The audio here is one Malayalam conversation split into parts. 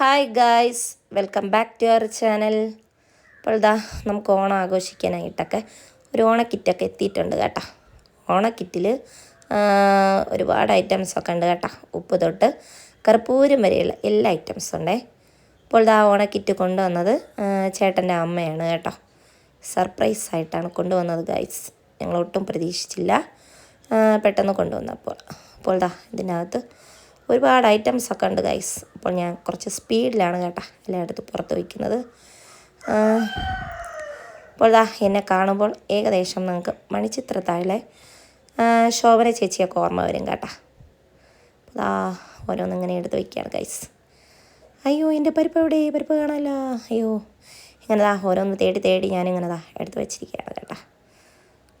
Hi guys welcome back to our channel അപ്പോൾ ഇതാ നമുക്ക് ഓണം ആഘോഷിക്കാനായിട്ടൊക്കെ ഒരു ഓണക്കിറ്റൊക്കെ എത്തിയിട്ടുണ്ട് കേട്ടോ. ഓണക്കിറ്റിൽ ഒരുപാട് ഐറ്റംസ് ഒക്കെ ഉണ്ട് കേട്ടോ. ഉപ്പ് തൊട്ട് കർപ്പൂരം വരെയുള്ള എല്ലാ ഐറ്റംസും ഉണ്ടേ. അപ്പോൾ ഇതാ ഓണക്കിറ്റ് കൊണ്ടുവന്നത് ചേട്ടന്റെ അമ്മയാണ് കേട്ടോ. സർപ്രൈസ് ആയിട്ടാണ് കൊണ്ടുവന്നത് ഗായ്സ് ഞങ്ങളൊട്ടും പ്രതീക്ഷിച്ചില്ല. പെട്ടെന്ന് കൊണ്ടുവന്നപ്പോൾ. അപ്പോൾ ഇതാ ഇതിനകത്ത് ഒരുപാട് ഐറ്റംസ് ഒക്കെ ഉണ്ട് ഗൈസ് അപ്പോൾ ഞാൻ കുറച്ച് സ്പീഡിലാണ് കേട്ടോ എല്ലായിടത്തും പുറത്ത് വയ്ക്കുന്നത്. അപ്പോൾ ദാ എന്നെ കാണുമ്പോൾ ഏകദേശം നിങ്ങൾക്ക് മണിച്ചിത്രത്താഴിലെ ശോഭന ചേച്ചിയൊക്കെ ഓർമ്മ വരും കേട്ടോ. അപ്പോൾ ഇതാ ഓരോന്നിങ്ങനെ എടുത്ത് വയ്ക്കുകയാണ് ഗൈസ് അയ്യോ എന്റെ പരിപ്പ് എവിടെ? പരിപ്പ് കാണാമല്ലോ അയ്യോ ഇങ്ങനെ ദാ ഓരോന്ന് തേടി തേടി ഞാനിങ്ങനെ ദാ എടുത്ത് വെച്ചിരിക്കുകയാണ് കേട്ടോ.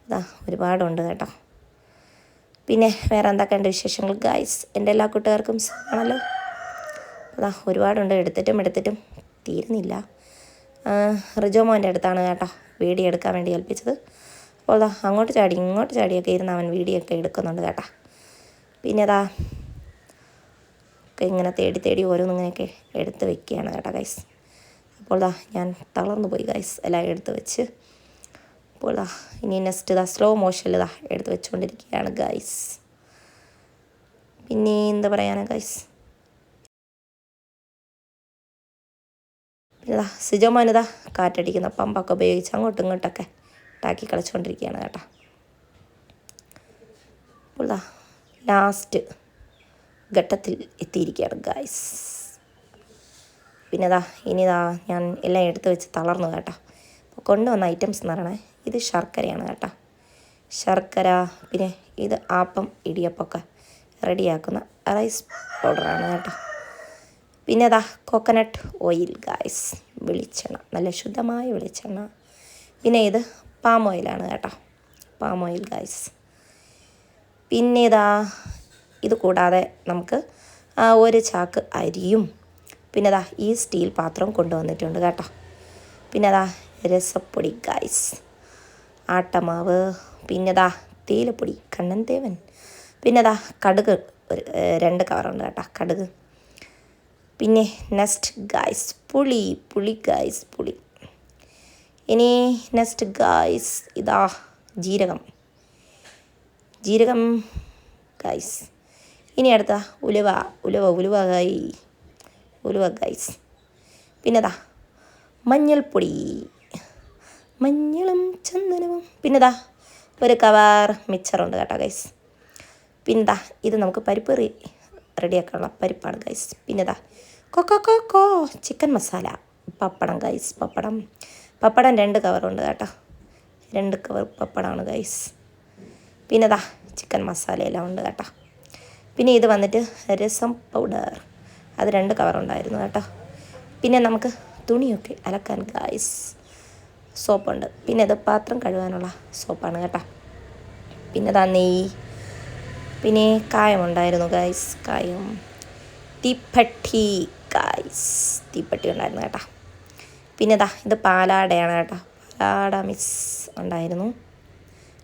ദാ ഒരുപാടുണ്ട് കേട്ടോ. പിന്നെ വേറെ എന്തൊക്കെയുണ്ട് വിശേഷങ്ങൾ? ഗായ്സ് എന്റെ എല്ലാ കൂട്ടുകാർക്കും സുഖമാണല്ലോ അതാ ഒരുപാടുണ്ട്. എടുത്തിട്ടും എടുത്തിട്ടും തീരുന്നില്ല. റിജോ മോന്റെ അടുത്താണ് കേട്ടോ വീഡിയോ എടുക്കാൻ വേണ്ടി ഏൽപ്പിച്ചത്. അപ്പോൾ അതാ അങ്ങോട്ട് ചാടി ഇങ്ങോട്ട് ചാടിയൊക്കെ ഇരുന്ന് അവൻ വീഡിയോ ഒക്കെ എടുക്കുന്നുണ്ട് കേട്ടോ. പിന്നെ അതാ ഒക്കെ ഇങ്ങനെ തേടി തേടി ഓരോന്നിങ്ങനെയൊക്കെ എടുത്ത് വെക്കുകയാണ് കേട്ടോ ഗൈസ് അപ്പോൾ ദാ ഞാൻ തളർന്നു പോയി ഗൈസ് എല്ലാം എടുത്ത് വെച്ച്. അപ്പോൾ ഇനി നെക്സ്റ്റ് ഇതാ സ്ലോ മോഷനിൽ ഇതാ എടുത്ത് വെച്ചുകൊണ്ടിരിക്കുകയാണ് ഗൈസ് പിന്നെ എന്താ പറയാനാ ഗൈസ് ഇതാ സിജോമാനിതാ കാറ്റടിക്കുന്ന പമ്പൊക്കെ ഉപയോഗിച്ച് അങ്ങോട്ടും ഇങ്ങോട്ടൊക്കെ ഉണ്ടാക്കി കളിച്ചുകൊണ്ടിരിക്കുകയാണ് കേട്ടോ. അപ്പോൾ ലാസ്റ്റ് ഘട്ടത്തിൽ എത്തിയിരിക്കുകയാണ് ഗൈസ് പിന്നെ ഇതാ ഇനിതാ ഞാൻ എല്ലാം എടുത്ത് വെച്ച് തളർന്നു കേട്ടോ. കൊണ്ടുവന്ന ഐറ്റംസ് എന്ന് പറയണേ. ഇത് ശർക്കരയാണ് കേട്ടോ. ശർക്കര പിന്നെ ഇത് ആപ്പം ഇടിയപ്പമൊക്കെ റെഡിയാക്കുന്ന റൈസ് പൗഡറാണ് കേട്ടോ. പിന്നെ അതാ കോക്കനട്ട് ഓയിൽ ഗായ്സ് വെളിച്ചെണ്ണ നല്ല ശുദ്ധമായ വെളിച്ചെണ്ണ. പിന്നെ ഇത് പാം ഓയിലാണ് കേട്ടോ. പാം ഓയിൽ ഗായ്സ് പിന്നെ ഇതാ ഇത് കൂടാതെ നമുക്ക് ഒരു ചാക്ക് അരിയും പിന്നെ അതാ ഈ സ്റ്റീൽ പാത്രം കൊണ്ടുവന്നിട്ടുണ്ട് കേട്ടോ. പിന്നെ അതാ രസപ്പൊടി ഗൈസ് ആട്ടമാവ്. പിന്നെ ഇതാ തേയിലപ്പൊടി കണ്ണൻ തേവൻ പിന്നെ ഇതാ കടുക് ഒരു രണ്ട് കവറുണ്ട് കേട്ടോ കടുക്. പിന്നെ നെക്സ്റ്റ് ഗായ്സ് പുളി പുളി ഗായ്സ് പുളി. ഇനി നെക്സ്റ്റ് ഗായ്സ് ഇതാ ജീരകം. ജീരകം ഗായ്സ് ഇനി അടുത്ത ഉലുവ ഉലുവ ഉലുവ ഗായി ഉലുവ ഗായ്സ് പിന്നെതാ മഞ്ഞൾപ്പൊടി. മഞ്ഞളും ചന്ദനവും. പിന്നെതാ ഒരു കവാർ മിച്ചറുണ്ട് കേട്ടോ ഗൈസ് പിന്നെതാ ഇത് നമുക്ക് പരിപ്പ് റെഡി റെഡിയാക്കാനുള്ള പരിപ്പാണ് ഗൈസ് പിന്നെതാ കൊക്കോ കൊക്കോ ചിക്കൻ മസാല പപ്പടം ഗൈസ് പപ്പടം. പപ്പടം രണ്ട് കവറുണ്ട് കേട്ടോ. രണ്ട് കവർ പപ്പടമാണ് ഗൈസ് പിന്നെതാ ചിക്കൻ മസാലയെല്ലാം ഉണ്ട് കേട്ടോ. പിന്നെ ഇത് വന്നിട്ട് രസം പൗഡർ അത് രണ്ട് കവറുണ്ടായിരുന്നു കേട്ടോ. പിന്നെ നമുക്ക് തുണിയൊക്കെ അലക്കാൻ ഗായ്സ് സോപ്പുണ്ട്. പിന്നെ ഇത് പാത്രം കഴുകാനുള്ള സോപ്പാണ് കേട്ടോ. പിന്നെ താ നെയ്യ്. പിന്നെ കായമുണ്ടായിരുന്നു ഗായ്സ് കായം. തീപ്പട്ടി ഗായ്സ് തീപ്പട്ടി ഉണ്ടായിരുന്നു കേട്ടോ. പിന്നെ ഇതാ ഇത് പാലാടയാണ് കേട്ടോ. പാലാട മിക്സ് ഉണ്ടായിരുന്നു.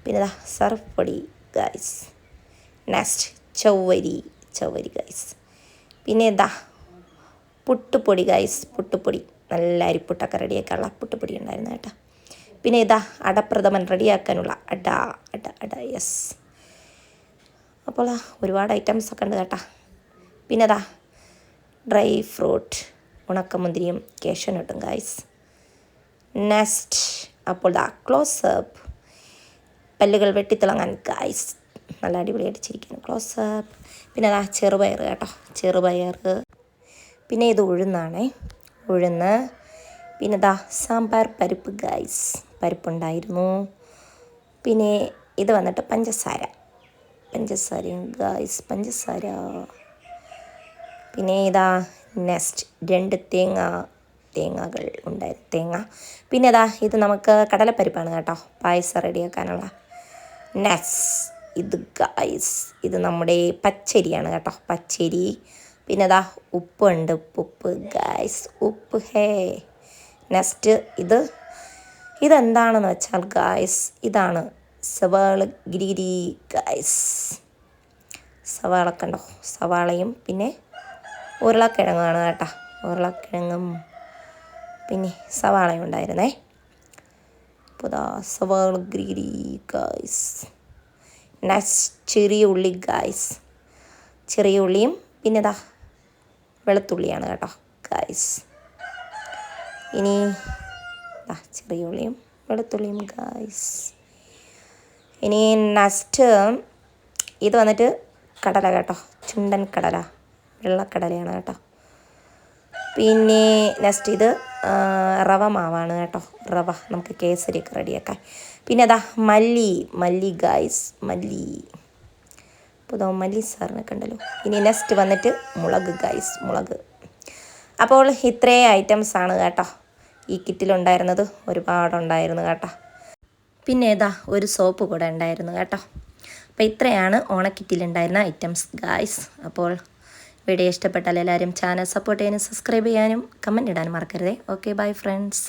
പിന്നെ ഇതാ സർപ്പൊടി ഗൈസ് നെക്സ്റ്റ് ചൗവരി ചൗവരി ഗൈസ് പിന്നെ ഇതാ പുട്ടുപൊടി ഗൈസ് പുട്ടുപൊടി. നല്ല അരിപ്പുട്ടൊക്കെ റെഡിയാക്കാനുള്ള പൊടി ഉണ്ടായിരുന്നു കേട്ടോ. പിന്നെ ഇതാ അടപ്രഥമൻ റെഡിയാക്കാനുള്ള അട അട അട യെസ് അപ്പോൾ ഒരുപാട് ഐറ്റംസ് ഒക്കെ ഉണ്ട് കേട്ടോ. പിന്നെ ഇതാ ഡ്രൈ ഫ്രൂട്ട് ഉണക്കമുന്തിരിയും കേശനട്ടും ഗൈസ് നെക്സ്റ്റ് അപ്പോൾ ദാ ക്ലോസ് ക്ലോസപ്പ് പല്ലുകൾ വെട്ടിത്തിളങ്ങാൻ ഗൈസ് നല്ല അടിപൊളിയായിട്ട് ചിരിക്കുന്നു ക്ലോസപ്പ് പിന്നെ അതാ ചെറുപയർ കേട്ടോ. ചെറുപയർ പിന്നെ ഇത് ഉഴുന്നാണേ. ഉഴുന്ന്. പിന്നെ ദാ സാമ്പാർ പരിപ്പ് ഗൈസ് പരിപ്പുണ്ടായിരുന്നു. പിന്നെ ഇത് വന്നിട്ട് പഞ്ചസാര. പഞ്ചസാരയും ഗൈസ് പഞ്ചസാര. പിന്നെ ഇതാ നെക്സ്റ്റ് രണ്ട് തേങ്ങ തേങ്ങകൾ ഉണ്ടായിരുന്നു. തേങ്ങ. പിന്നെ ഇതാ ഇത് നമുക്ക് കടലപ്പരിപ്പാണ് കേട്ടോ. പായസം റെഡിയാക്കാനുള്ള നെക്സ് ഇത് ഗൈസ് ഇത് നമ്മുടെ പച്ചരിയാണ് കേട്ടോ. പച്ചരി. പിന്നെ ഇതാ ഉപ്പുണ്ട്. ഉപ്പ് ഗൈസ് ഉപ്പ് ഹേ. നെക്സ്റ്റ് ഇത്. ഇതെന്താണെന്ന് വെച്ചാൽ ഗായ്സ് ഇതാണ് സവാള ഗിരി ഗായ്സ് സവാള കണ്ടോ സവാളയും പിന്നെ ഉരുളക്കിഴങ്ങാണ് കേട്ടോ. ഉരുളക്കിഴങ്ങും പിന്നെ സവാളയും ഉണ്ടായിരുന്നേ. ദാ സവാള ഗിരിഗിരി ഗായ്സ് നെക്സ്റ്റ് ചെറിയ ഉള്ളി ഗായ്സ് ചെറിയ ഉള്ളിയും പിന്നെ ദാ വെളുത്തുള്ളിയാണ് കേട്ടോ ഗായ്സ് ഇനി ചെറിയ ഉള്ളിയും വെളുത്തുള്ളിയും ഗായ്സ് ഇനി നെക്സ്റ്റ് ഇത് വന്നിട്ട് കടല കേട്ടോ ചുണ്ടൻ കടല വെള്ളക്കടലയാണ് കേട്ടോ. പിന്നെ നെക്സ്റ്റ് ഇത് റവ മാവാണ് കേട്ടോ റവ നമുക്ക് കേസരിയൊക്കെ റെഡിയാക്കാം പിന്നെ അതാ മല്ലി മല്ലി ഗായ്സ് മല്ലി. അപ്പോൾ ഇതാ മല്ലി സാറിനൊക്കെ ഉണ്ടല്ലോ ഇനി നെക്സ്റ്റ് വന്നിട്ട് മുളക് ഗൈസ് മുളക്. അപ്പോൾ ഇത്രയും ഐറ്റംസ് ആണ് കേട്ടോ. ഈ കിറ്റിലുണ്ടായിരുന്നത് ഒരുപാടുണ്ടായിരുന്നു കേട്ടോ. പിന്നെ ഏതാ ഒരു സോപ്പ് കൂടെ ഉണ്ടായിരുന്നു കേട്ടോ. അപ്പോൾ ഇത്രയാണ് ഓണക്കിറ്റിലുണ്ടായിരുന്ന ഐറ്റംസ് ഗായ്സ് അപ്പോൾ വീഡിയോ ഇഷ്ടപ്പെട്ടാൽ എല്ലാവരും ചാനൽ സപ്പോർട്ട് ചെയ്യാനും സബ്സ്ക്രൈബ് ചെയ്യാനും കമന്റ് ഇടാനും മറക്കരുതേ. Okay bye friends